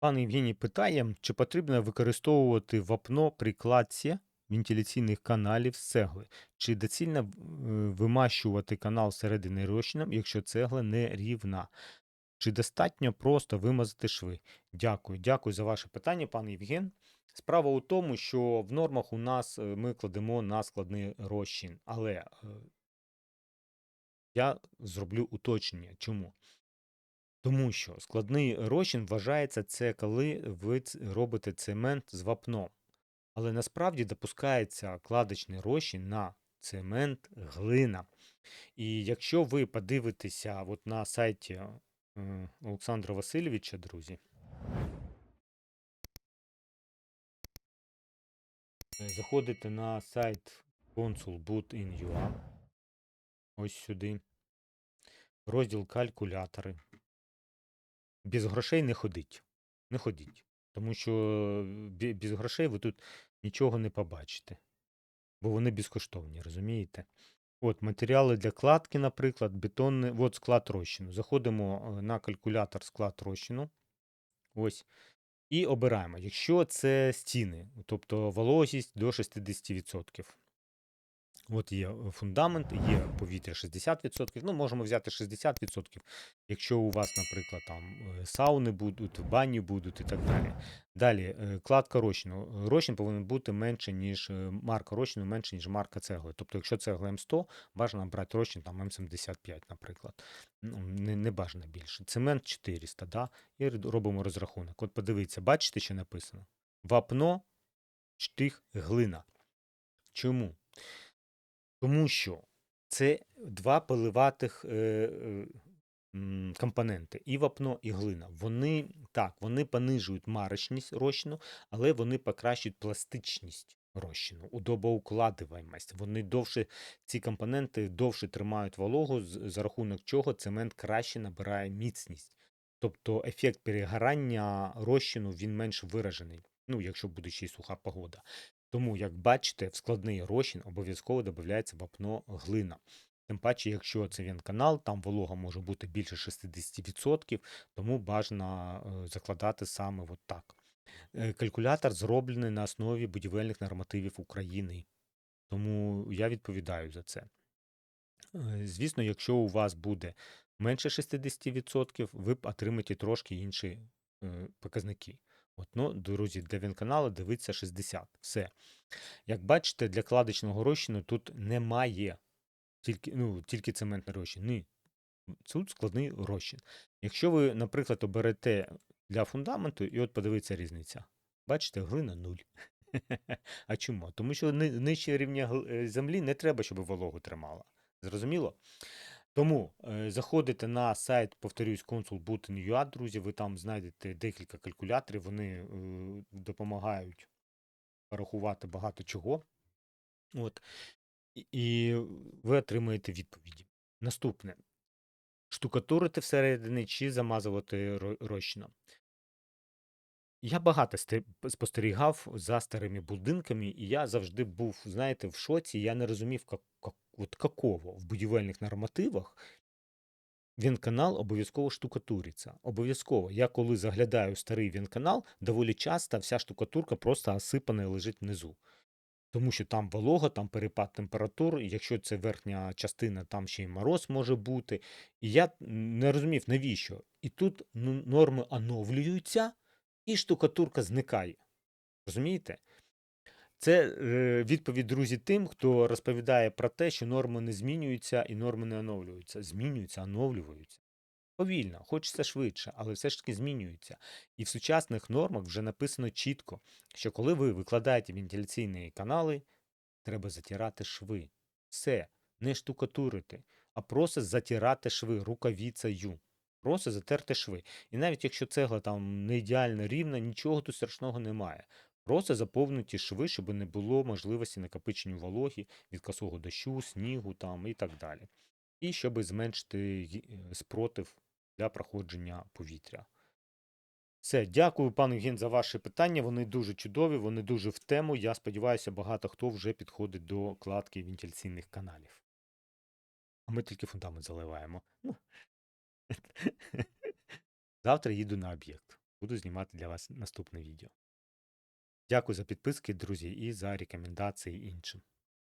Пан Євгеній питає, чи потрібно використовувати вапно при кладці вентиляційних каналів з цегли, чи доцільно е, вимащувати канал всередині розчином, якщо цегла не рівна, чи достатньо просто вимазати шви? Дякую, дякую за ваше питання, пан Євген. Справа у тому, що в нормах у нас е, ми кладемо на складний розчин, але е, я зроблю уточнення. Чому? Тому що складний розчин вважається це, коли ви робите цемент з вапном. Але насправді допускається кладочний розчин на цемент глина. І якщо ви подивитеся от на сайті е, Олександра Васильовича, друзі, е, заходите на сайт consul.boot.in.ua, ось сюди, розділ калькулятори. Без грошей не ходіть. Не ходіть. Тому що без грошей ви тут нічого не побачите. Бо вони безкоштовні, розумієте? От матеріали для кладки, наприклад, бетонний, от склад розчину. Заходимо е, на калькулятор склад розчину. Ось. І обираємо. Якщо це стіни, тобто вологість до 60%. От є е, фундамент, є повітря 60%. Ну, можемо взяти 60%, якщо у вас, наприклад, там е, сауни будуть, бані будуть і так далі. Далі, е, кладка розчину. Розчин повинен бути менше, ніж марка розчину, менше, ніж марка цегли. Тобто, якщо цегла М100, бажано брати розчин там М75, наприклад. Ну, не, не бажано більше. Цемент 400, да? і робимо розрахунок. От подивіться, бачите, що написано? Вапно, штих, глина. Чому? Тому що це два поливатих е, е, компоненти: і вапно, і глина. Вони так, вони понижують марочність розчину, але вони покращують пластичність розчину, удобоукладуваємость. Вони довше, ці компоненти довше тримають вологу, за рахунок чого цемент краще набирає міцність. Тобто ефект перегорання розчину він менш виражений. Ну, якщо буде ще й суха погода. Тому, як бачите, в складний розчин обов'язково додається вапно глина. Тим паче, якщо це венканал, там волога може бути більше 60%, тому бажано е, закладати саме от так. Е, Калькулятор зроблений на основі будівельних нормативів України, тому я відповідаю за це. Е, Звісно, якщо у вас буде менше 60%, ви отримаєте трошки інші показники. От, ну, друзі, для венканалу дивиться 60. Все. Як бачите, для кладочного розчину тут немає тільки, ну, тільки цементний розчин. Ні. Тут складний розчин. Якщо ви, наприклад, оберете для фундаменту, і от подивіться різниця. Бачите, глина нуль. А чому? Тому що нижче рівня е, землі не треба, щоб вологу тримала. Зрозуміло? Тому е, заходите на сайт, повторюсь, consul.boot.ua, друзі, ви там знайдете декілька калькуляторів, вони е, допомагають порахувати багато чого. От. І- ви отримаєте відповіді. Наступне. Штукатурити всередині чи замазувати ро- розчином. Я багато сте- спостерігав за старими будинками, і я завжди був, знаєте, в шоці. Я не розумів, как, как, от какого в будівельних нормативах венканал обов'язково штукатуриться. Обов'язково. Я коли заглядаю в старий венканал, доволі часто вся штукатурка просто осипана і лежить внизу. Тому що там волога, там перепад температур, якщо це верхня частина, там ще й мороз може бути. І я не розумів, навіщо. І тут ну, норми оновлюються, і штукатурка зникає. Розумієте? Це е, відповідь, друзі, тим, хто розповідає про те, що норми не змінюються і норми не оновлюються. Змінюються, оновлюються. Повільно, хочеться швидше, але все ж таки змінюються. І в сучасних нормах вже написано чітко, що коли ви викладаєте вентиляційні канали, треба затирати шви. Все, не штукатурити, а просто затирати шви рукавіцею. Просто затерти шви. І навіть якщо цегла там не ідеально рівна, нічого тут страшного немає. Просто заповнити шви, щоб не було можливості накопичення вологі від косого дощу, снігу там і так далі. І щоб зменшити е, спротив для проходження повітря. Все, дякую, пане Євген, за ваші питання. Вони дуже чудові, вони дуже в тему. Я сподіваюся, багато хто вже підходить до кладки вентиляційних каналів. А ми тільки фундамент заливаємо. Ну. Завтра їду на об'єкт. буду знімати для вас наступне відео. Дякую за підписки, друзі, і за рекомендації іншим.